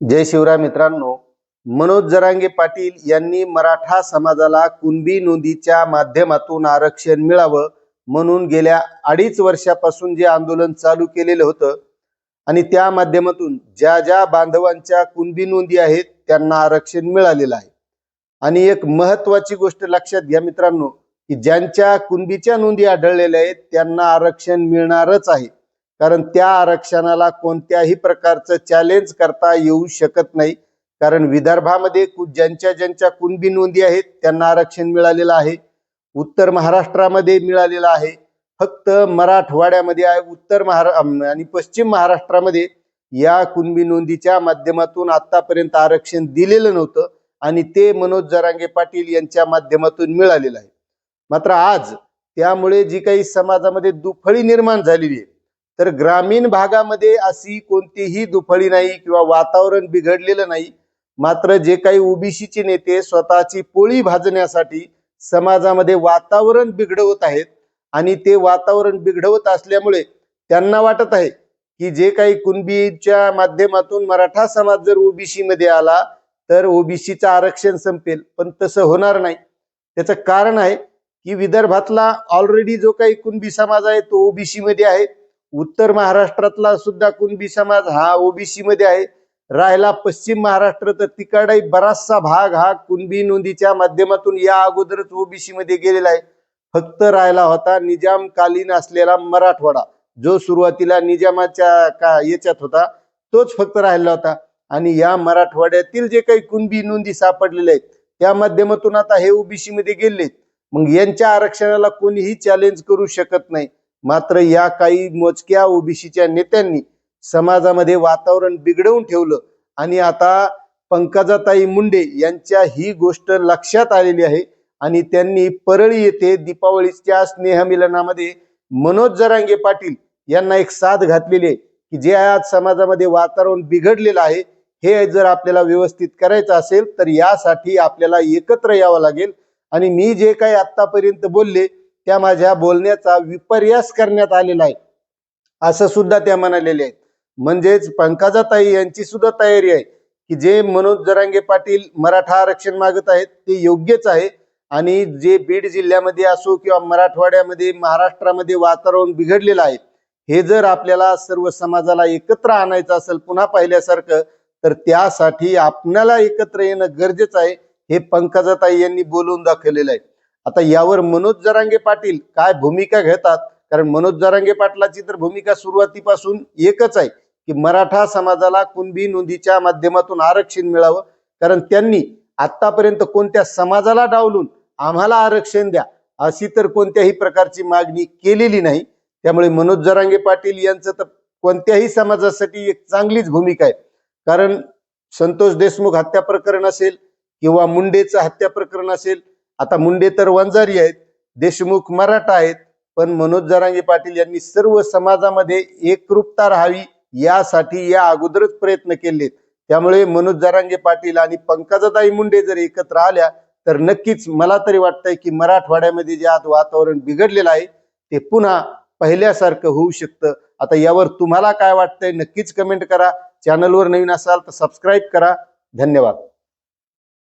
जय शिवराय मित्रांनो मनोज जरांगे पाटील यांनी मराठा समाजाला कुणबी नोंदीच्या माध्यमातून आरक्षण मिळावं म्हणून गेल्या अडीच वर्षापासून जे आंदोलन चालू केलेलं होतं आणि त्या माध्यमातून ज्या ज्या बांधवांच्या कुणबी नोंदी आहेत त्यांना आरक्षण मिळालेलं आहे. आणि एक महत्वाची गोष्ट लक्षात घ्या मित्रांनो की ज्यांच्या कुणबीच्या नोंदी आढळलेल्या आहेत त्यांना आरक्षण मिळणारच आहे. कारण त्या आरक्षणाला कोणत्याही प्रकारचं चॅलेंज करता येऊ शकत नाही. कारण विदर्भामध्ये कु- ज्यांच्या ज्यांच्या कुणबी नोंदी आहेत त्यांना आरक्षण मिळालेलं आहे. उत्तर महाराष्ट्रामध्ये मिळालेलं आहे. फक्त मराठवाड्यामध्ये आहे. उत्तर महारा आणि पश्चिम महाराष्ट्रामध्ये या कुणबी नोंदीच्या माध्यमातून आतापर्यंत आरक्षण दिलेलं नव्हतं आणि ते मनोज जरांगे पाटील यांच्या माध्यमातून मिळालेलं आहे. मात्र आज त्यामुळे जी काही समाजामध्ये दुफळी निर्माण झालेली आहे तर ग्रामीण भागामध्ये अशी कोणतीही दुफळी नाही किंवा वातावरण बिघडलेलं नाही. मात्र जे काही ओबीसीचे नेते स्वतःची पोळी भाजण्यासाठी समाजामध्ये वातावरण बिघडवत आहेत आणि ते वातावरण बिघडवत असल्यामुळे त्यांना वाटत आहे की जे काही कुणबीच्या माध्यमातून मराठा समाज जर ओबीसी मध्ये आला तर ओबीसीचं आरक्षण संपेल पण तसं होणार नाही. त्याचं कारण आहे की विदर्भातला ऑलरेडी जो काही कुणबी समाज आहे तो ओबीसी मध्ये आहे. उत्तर महाराष्ट्रातला सुद्धा कुणबी समाज हा ओबीसी मध्ये आहे. राहिला पश्चिम महाराष्ट्र तर तिकडही बराचसा भाग हा कुणबी नोंदीच्या माध्यमातून या अगोदरच ओबीसी मध्ये गेलेला आहे. फक्त राहिला होता निजामकालीन असलेला मराठवाडा जो सुरुवातीला निजामाच्या का याच्यात होता तोच फक्त राहिला होता. आणि या मराठवाड्यातील जे काही कुणबी नोंदी सापडलेल्या आहेत त्या माध्यमातून आता हे ओबीसी मध्ये गेलेत. मग यांच्या आरक्षणाला कोणीही चॅलेंज करू शकत नाही. मात्र या काही मोजक्या ओबीसीच्या नेत्यांनी समाजामध्ये वातावरण बिघडवून ठेवलं. आणि आता पंकजाताई मुंडे यांच्या ही गोष्ट लक्षात आलेली आहे. आणि त्यांनी परळी येथे दीपावलीच्या स्नेहमिलनामध्ये मनोज जरांगे पाटील यांना एक साथ घातलेली आहे की जे आज समाजामध्ये वातावरण बिघडलेलं आहे हे जर आपल्याला व्यवस्थित करायचं असेल तर यासाठी आपल्याला एकत्र यावं लागेल. आणि मी जे काही आतापर्यंत बोलले त्या माझ्या बोलण्याचा विपर्यास करण्यात आलेला आहे. असं सुद्धा त्या म्हणालेल्या आहेत. म्हणजेच पंकजाताई यांची सुद्धा तयारी आहे की जे मनोज जरांगे पाटील मराठा आरक्षण मागत आहेत ते योग्यच आहे. आणि जे बीड जिल्ह्यामध्ये असो किंवा मराठवाड्यामध्ये महाराष्ट्रामध्ये वातावरण बिघडलेलं आहे हे जर आपल्याला सर्व समाजाला एकत्र आणायचं असेल पुन्हा पाहिल्यासारखं तर त्यासाठी आपणाला एकत्र येणं गरजेचं आहे हे पंकजाताई यांनी बोलून दाखवलेलं आहे. आता यावर मनोज जरांगे पाटील काय भूमिका घेतात? कारण मनोज जरांगे पाटलाची तर भूमिका सुरुवातीपासून एकच आहे की मराठा समाजाला कुणबी नोंदीच्या माध्यमातून आरक्षण मिळावं. कारण त्यांनी आतापर्यंत कोणत्या समाजाला डावलून आम्हाला आरक्षण द्या अशी तर कोणत्याही प्रकारची मागणी केलेली नाही. त्यामुळे मनोज जरांगे पाटील यांचं तर कोणत्याही समाजासाठी एक चांगलीच भूमिका आहे. कारण संतोष देशमुख हत्या प्रकरण असेल किंवा मुंडेचं हत्या प्रकरण असेल आता मुंडे तर वंजारी आहेत देशमुख मराठा आहेत पण मनोज जरांगे पाटील यांनी सर्व समाजामध्ये एकरूपता राहावी यासाठी या अगोदरच प्रयत्न केलेत. त्यामुळे मनोज जरांगे पाटील आणि पंकजाताई मुंडे जर एकत्र आल्या तर नक्कीच मला तरी वाटतंय की मराठवाड्यामध्ये जे आज वातावरण बिघडलेलं आहे ते पुन्हा पहिल्यासारखं होऊ शकतं. आता यावर तुम्हाला काय वाटतंय नक्कीच कमेंट करा. चॅनलवर नवीन असाल तर सबस्क्राईब करा. धन्यवाद.